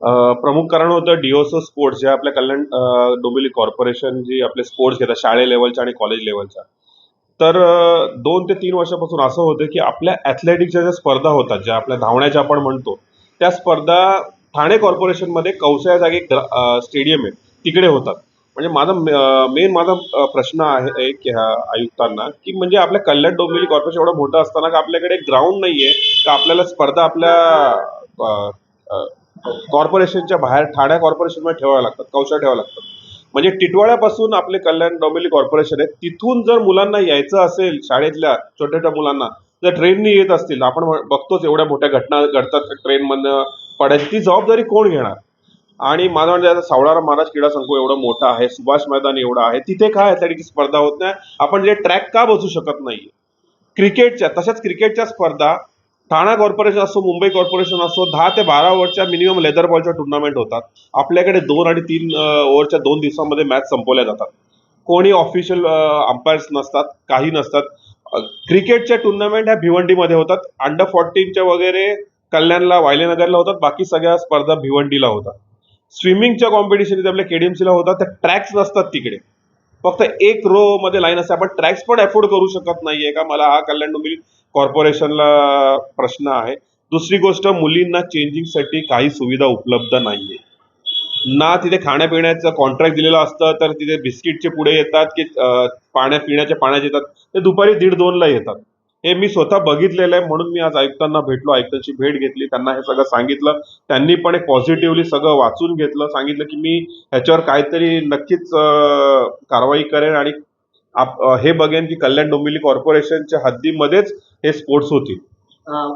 प्रमुख कारण होतं डिओसो स्पोर्ट्स जे आपल्या कल्याण डोंबिवली कॉर्पोरेशन जी आपले स्पोर्ट्स घेतात शाळे लेवलच्या आणि कॉलेज लेवलच्या तर दोन ते तीन वर्षापासून असं होतं की आपल्या ॲथलेटिकच्या ज्या स्पर्धा होतात ज्या आपल्या धावण्याच्या आपण म्हणतो त्या स्पर्धा ठाणे कॉर्पोरेशनमध्ये कौसा जागी स्टेडियम आहे तिकडे होतात. म्हणजे माझा मेन माझा प्रश्न आहे एक आयुक्तांना की म्हणजे आपल्या कल्याण डोंबिवली कॉर्पोरेशन एवढं मोठं असताना का आपल्याकडे ग्राउंड नाहीये का आपल्याला स्पर्धा आपल्या कॉर्पोरेशनच्या बाहेर ठाण्या कॉर्पोरेशनमध्ये ठेवाव्या लागतात कौशा ठेवाव्या लागतात म्हणजे टिटवाळ्यापासून आपले कल्याण डोंबिवली कॉर्पोरेशन आहे तिथून जर मुलांना यायचं असेल शाळेतल्या छोट्या छोट्या मुलांना जर ट्रेननी येत असतील आपण बघतोच एवढ्या मोठ्या घटना घडतात ट्रेनमधनं पडायची ती जबाबदारी कोण घेणार? आणि माझं म्हणजे आता सावळारा महाराज क्रीडा संकुल एवढं मोठं आहे सुभाष मैदान एवढं आहे तिथे काय ॲथलेटिकची स्पर्धा होत नाही आपण जे ट्रॅक का बसू शकत नाही क्रिकेटच्या तशाच क्रिकेटच्या स्पर्धा ठाणा कॉर्पोरेशन असो मुंबई कॉर्पोरेशन असो दहा ते बारा ओव्हरच्या मिनिमम लेदर बॉलच्या टुर्नामेंट होतात. आपल्याकडे दोन आणि तीन ओव्हरच्या दोन दिवसांमध्ये मॅच संपवल्या जातात. कोणी ऑफिशियल अंपायर्स नसतात काही नसतात. क्रिकेटच्या टुर्नामेंट ह्या भिवंडीमध्ये होतात. अंडर फोर्टीनच्या वगैरे कल्याणला वायलेनगरला होतात. बाकी सगळ्या स्पर्धा भिवंडीला होतात. स्विमिंगच्या कॉम्पिटिशन आपल्या केडीएमसीला होतात. त्या ट्रॅक्स नसतात तिकडे. फक्त एक रो मध्ये लाईन असते. आपण ट्रॅक्स पण अफोर्ड करू शकत नाहीये का? मला हा कल्याण डोंबिवली कॉर्पोरेशनला प्रश्न आहे. दुसरी गोष्ट मुलींना चेंजिंगसाठी काही सुविधा उपलब्ध नाहीये. ना तिथे खाण्यापिण्याचं कॉन्ट्रॅक्ट दिलेलं असतं तर तिथे बिस्किटचे पुढे येतात की पाण्या पिण्याच्या पाण्याचे येतात. ते दुपारी दीड दोनला येतात. हे मी स्वतः बघितलेलं आहे म्हणून मी आज आयुक्तांना भेटलो आयुक्तांची भेट घेतली त्यांना हे सगळं सांगितलं. त्यांनी पण एक पॉझिटिव्हली सगळं वाचून घेतलं सांगितलं की मी ह्याच्यावर काहीतरी नक्कीच कारवाई करेन आणि हे बघेन की कल्याण डोंबिवली कॉर्पोरेशनच्या हद्दीमध्येच हे स्पोर्ट्स होतील.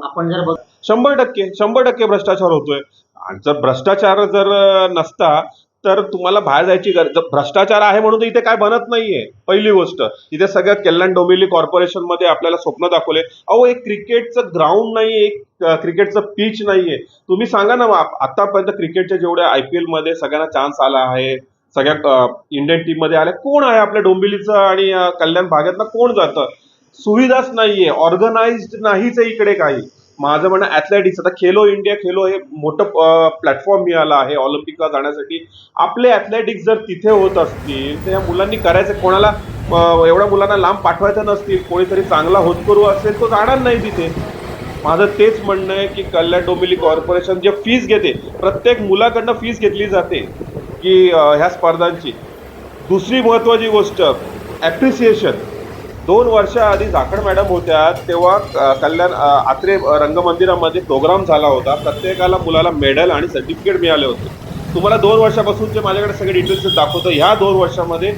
आपण जर बघ शंभर टक्के शंभर टक्के भ्रष्टाचार होतोय. आणि जर भ्रष्टाचार जर नसता तर तुम्हाला बाहेर जायची गरज भ्रष्टाचार आहे म्हणून इथे काय बनत नाहीये. पहिली गोष्ट इथे सगळ्यात कल्याण डोंबिवली कॉर्पोरेशनमध्ये आपल्याला स्वप्न दाखवले अहो एक क्रिकेटचं ग्राउंड नाहीये एक क्रिकेटचं पिच नाहीये. तुम्ही सांगा ना आतापर्यंत क्रिकेटच्या जेवढ्या आय पी मध्ये सगळ्यांना चान्स आला आहे सगळ्या इंडियन टीममध्ये आल्या कोण आहे आपल्या डोंबिवलीचं आणि कल्याण भागातला कोण जातं? सुविधाच नाहीये ऑर्गनाइज्ड नाहीच इकडे काही. माझं म्हणणं ॲथलेटिक्स आता खेलो इंडिया खेलो हे मोठं प्लॅटफॉर्म मिळाला आहे ऑलिम्पिकला जाण्यासाठी. आपले ॲथलेटिक्स जर तिथे होत असतील तर या मुलांनी करायचं कोणाला एवढ्या मुलांना लांब पाठवायचं नसतील कोणीतरी चांगला होतकरू असेल तो जाणार नाही तिथे. माझं तेच म्हणणं आहे की कल्याण डोंबिवली कॉर्पोरेशन जे फीस घेते प्रत्येक मुलाकडनं फीस घेतली जाते की ह्या स्पर्धांची. दुसरी महत्त्वाची गोष्ट ॲप्रिसिएशन दोन वर्षाआधी झाकड मॅडम होत्या तेव्हा कल्याण आत्रे रंगमंदिरामध्ये प्रोग्राम झाला होता. प्रत्येकाला मुलाला मेडल आणि सर्टिफिकेट मिळाले होते. तुम्हाला दोन वर्षापासूनचे माझ्याकडे सगळे डिटेल्स दाखवतो ह्या दोन वर्षामध्ये